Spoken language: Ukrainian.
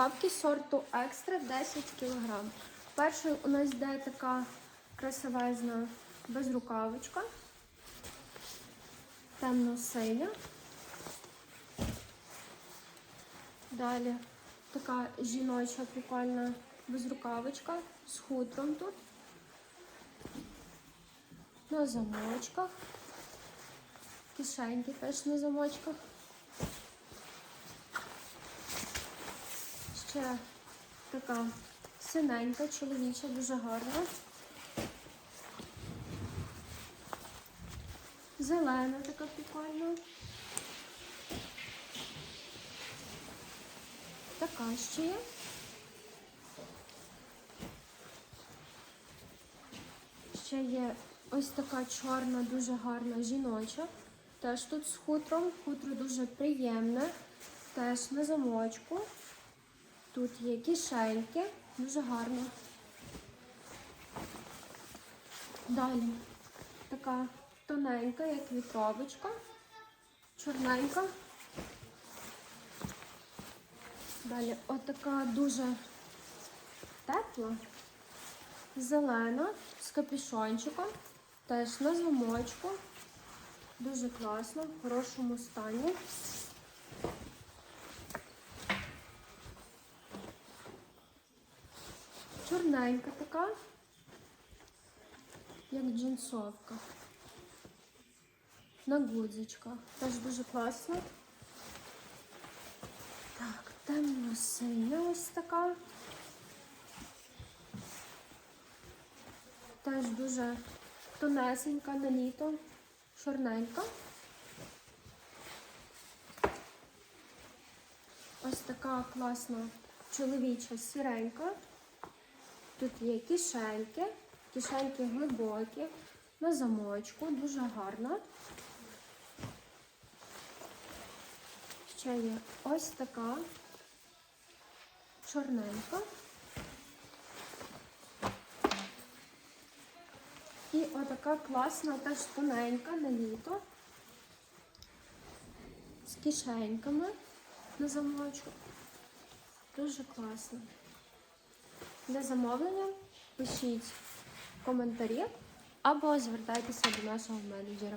Рукавки сорту екстра 10 кг. Першою у нас йде така красивезна безрукавочка. Темно-синя. Далі така жіноча прикольна безрукавочка з хутром тут. На замочках. Кишеньки теж на замочках. Ще така синенька, чоловіча, дуже гарна. Зелена така прикольна. Така ще є. Ще є ось така чорна, дуже гарна жіноча. Теж тут з хутром. Хутро дуже приємне. Теж на замочку. Тут є кишеньки, дуже гарно. Далі така тоненька, як вітровочка, чорненька. Далі отака дуже тепла, зелена, з капюшончиком, теж на замочку. Дуже класно, в хорошому стані. Чорненька така, як джинсовка. На гудзичках. Теж дуже класно. Так, темно-синя ось така. Теж дуже тонесенька на літо, чорненька. Ось така класна чоловіча сіренька. Тут є кишеньки, кишеньки глибокі, на замочку, дуже гарно. Ще є ось така чорненька. І отака класна, теж тоненька на літо. З кишеньками на замочку. Дуже класно. Для замовлення пишіть коментарі або звертайтеся до нашого менеджера.